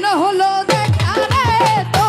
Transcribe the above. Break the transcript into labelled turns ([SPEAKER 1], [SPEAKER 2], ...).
[SPEAKER 1] কেন হলো দেখা রে?